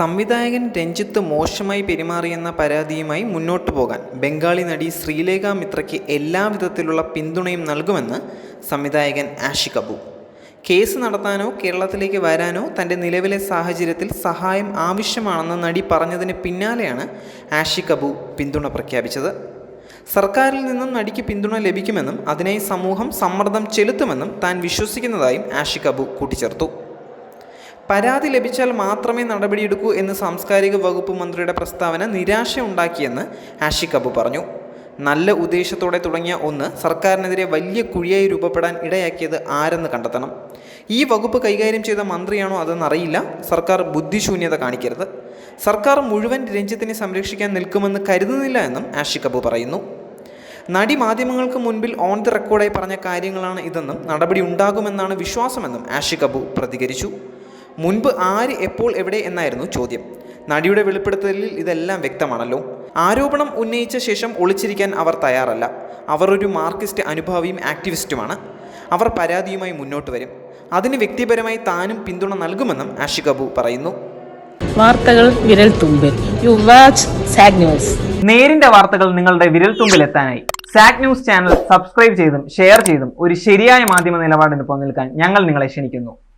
സംവിധായകൻ രഞ്ജിത്ത് മോശമായി പെരുമാറിയെന്ന പരാതിയുമായി മുന്നോട്ടു പോകാൻ ബംഗാളി നടി ശ്രീലേഖ മിത്രയ്ക്ക് എല്ലാവിധത്തിലുള്ള പിന്തുണയും നൽകുമെന്ന് സംവിധായകൻ ആഷി അബു കേസ് നടത്താനോ കേരളത്തിലേക്ക് വരാനോ തന്റെ നിലവിലെ സാഹചര്യത്തിൽ സഹായം ആവശ്യമാണെന്ന് നടി പറഞ്ഞതിന് പിന്നാലെയാണ് ആഷി അബു പിന്തുണ പ്രഖ്യാപിച്ചത്. സർക്കാരിൽ നിന്നും നടിക്ക് പിന്തുണ ലഭിക്കുമെന്നും അതിനായി സമൂഹം സമ്മർദ്ദം ചെലുത്തുമെന്നും താൻ വിശ്വസിക്കുന്നതായും ആഷി അബു കൂട്ടിച്ചേർത്തു. പരാതി ലഭിച്ചാൽ മാത്രമേ നടപടിയെടുക്കൂ എന്ന് സാംസ്കാരിക വകുപ്പ് മന്ത്രിയുടെ പ്രസ്താവന നിരാശയുണ്ടാക്കിയെന്ന് ആഷി അബു പറഞ്ഞു. നല്ല ഉദ്ദേശത്തോടെ തുടങ്ങിയ ഒന്ന് സർക്കാരിനെതിരെ വലിയ കുഴിയായി രൂപപ്പെടാൻ ഇടയാക്കിയത് ആരെന്ന് കണ്ടെത്തണം. ഈ വകുപ്പ് കൈകാര്യം ചെയ്ത മന്ത്രിയാണോ അതെന്നറിയില്ല സർക്കാർ ബുദ്ധിശൂന്യത കാണിക്കരുത്. സർക്കാർ മുഴുവൻ രഞ്ജിത്തിനെ സംരക്ഷിക്കാൻ നിൽക്കുമെന്ന് കരുതുന്നില്ല എന്നും ആഷി അബു പറയുന്നു. നടി മാധ്യമങ്ങൾക്ക് മുൻപിൽ ഓൺ ദി റെക്കോർഡായി പറഞ്ഞ കാര്യങ്ങളാണ് ഇതെന്നും നടപടി ഉണ്ടാകുമെന്നാണ് വിശ്വാസമെന്നും ആഷി അബു പ്രതികരിച്ചു. മുൻപ് ആര് എപ്പോൾ എവിടെ എന്നായിരുന്നു ചോദ്യം. നടിയുടെ വെളിപ്പെടുത്തലിൽ ഇതെല്ലാം വ്യക്തമാണല്ലോ. ആരോപണം ഉന്നയിച്ച ശേഷം ഒളിച്ചിരിക്കാൻ അവർ തയ്യാറല്ല. അവർ ഒരു മാർക്സിസ്റ്റ് അനുഭാവിയും ആക്ടിവിസ്റ്റുമാണ്. അവർ പരാതിയുമായി മുന്നോട്ട് വരും. അതിന് വ്യക്തിപരമായി താനും പിന്തുണ നൽകുമെന്നും ആഷി അബു പറയുന്നു. വാർത്തകൾ വിരൽ തുമ്പിൽ യു വാച്ച് സാഗ് ന്യൂസ് നേരിന്റെ വാർത്തകൾ നിങ്ങളുടെ വിരൽ തുമ്പിൽ എത്താനായി. സാക് ന്യൂസ് ചാനൽ സബ്സ്ക്രൈബ് ചെയ്തും ഷെയർ ചെയ്തും ഒരു ശരിയായ മാധ്യമ നിലപാടിന് നിൽക്കാൻ ഞങ്ങൾ നിങ്ങളെ ക്ഷണിക്കുന്നു.